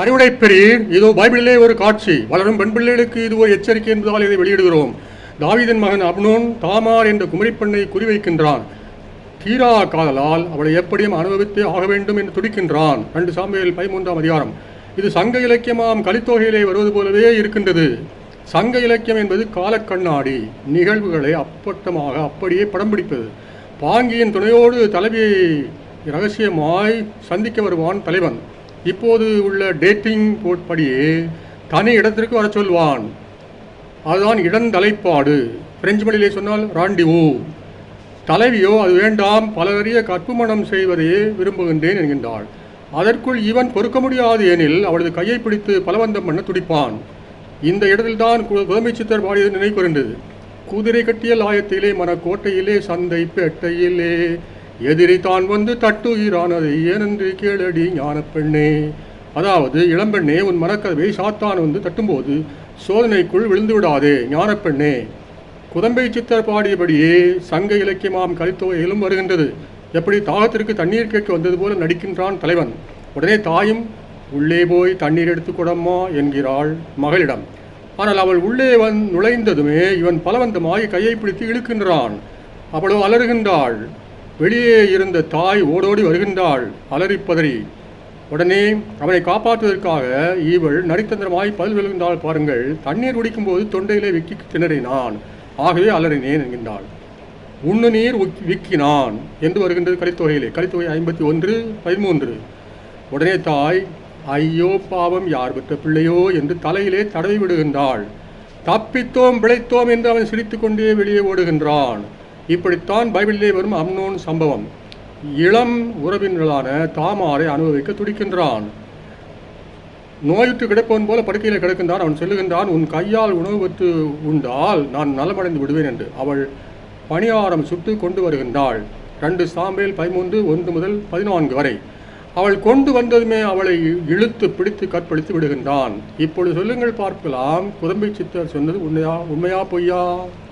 அறிவுடை பெரியர் இதோ பைபிளிலே ஒரு காட்சி. வளரும் பெண் பிள்ளைகளுக்கு இது ஒரு எச்சரிக்கை என்பதால் இதை வெளியிடுகிறோம். தாவிதன் மகன் அப்னோன் தாமார் என்ற குமரிப்பெண்ணை குறிவைக்கின்றான். தீரா காதலால் அவளை எப்படியும் அனுபவித்தே ஆக வேண்டும் என்று துடிக்கின்றான். ரெண்டு சாமியில் பதிமூன்றாம் அதிகாரம். இது சங்க இலக்கியமாம் கலித்தொகையிலே வருவது போலவே இருக்கின்றது. சங்க இலக்கியம் என்பது காலக்கண்ணாடி நிகழ்வுகளை அப்பட்டமாக அப்படியே படம் பிடிப்பது. பாங்கியின் துணையோடு தலைவியை ரகசியமாய் சந்திக்க வருவான் தலைவன். இப்போது உள்ள டேட்டிங் கோட்படி தனி இடத்திற்கு வரச் சொல்வான். அதுதான் இடந்தலைப்பாடு பிரெஞ்சு மொழியிலே சொன்னால் ராண்டிவோ தலைவியோ அது வேண்டாம் பலரறிய கற்புமணம் செய்வதையே விரும்புகின்றேன் என்கின்றாள். அதற்குள் இவன் பொறுக்க முடியாது எனில் அவளது கையை பிடித்து பலவந்தம் பண்ண துடிப்பான். இந்த இடத்தில்தான் கு- சித்தர் பாடியது நினைவுகின்றது குதிரை கட்டிய லாயத்திலே மனக்கோட்டையிலே சந்தை பேட்டையிலே எதிரி தான் வந்து தட்டுகிறானதை ஏனென்று கேளடி ஞான பெண்ணே அதாவது இளம்பெண்ணே உன் மனக்கதவை சாத்தான் வந்து தட்டும்போது சோதனைக்குள் விழுந்து விடாதே ஞானப்பெண்ணே. குதம்பை சித்தர் பாடியபடியே சங்க இலக்கியமாம் கலித்தொகையிலும் வருகின்றது. எப்படி தாகத்திற்கு தண்ணீர் கேட்க வந்தது போல நடிக்கின்றான் தலைவன். உடனே தாயும் உள்ளே போய் தண்ணீர் எடுத்துக்கொடம்மா என்கிறாள் மகளிடம். ஆனால் அவள் உள்ளே வந் நுழைந்ததுமே இவன் பலவந்தமாய் கையை பிடித்து இழுக்கின்றான். அவளோ அலறுகின்றாள். வெளியே இருந்த தாய் ஓடோடி வருகின்றாள் அலறிப்பதறி. உடனே அவனை காப்பாற்றுவதற்காக இவள் நரித்தந்திரமாய் பதில் விழுகின்றாள் பாருங்கள். தண்ணீர் குடிக்கும்போது தொண்டையிலே விக்கி திணறினான். ஆகவே அலறினேன் என்கின்றாள். உண்ணு நீர் விக்கினான் என்று வருகின்றது கலித்தொகையிலே. கலித்தொகை ஐம்பத்தி ஒன்று பதிமூன்று. உடனே தாய் ஐயோ பாவம் யார் பெற்ற பிள்ளையோ? என்று தலையிலே தடவி விடுகின்றாள். தப்பித்தோம் பிழைத்தோம் என்று அவன் சிரித்துக்கொண்டே வெளியே ஓடுகின்றான். இப்படித்தான் பைபிளிலே வரும் அம்னோன் சம்பவம். இளம் உறவினர்களான தாமாரை அனுபவிக்க துடிக்கின்றான். நோயுற்று கிடப்பவன் போல படுக்கையில் கிடக்கின்றான். அவன் சொல்லுகின்றான் உன் கையால் உணவு பெற்று உண்டால் நான் நலமடைந்து விடுவேன் என்று. அவள் பணியாரம் சுட்டு கொண்டு வருகின்றாள். ரெண்டு சாம்பேல் பதிமூன்று ஒன்று முதல் பதினான்கு வரை. அவள் கொண்டு வந்ததுமே அவளை இழுத்து பிடித்து கற்பழித்து விடுகின்றான். இப்பொழுது சொல்லுங்கள் பார்க்கலாம். குதம்பை சித்தர் சொன்னது உண்மையா உண்மையா பொய்யா?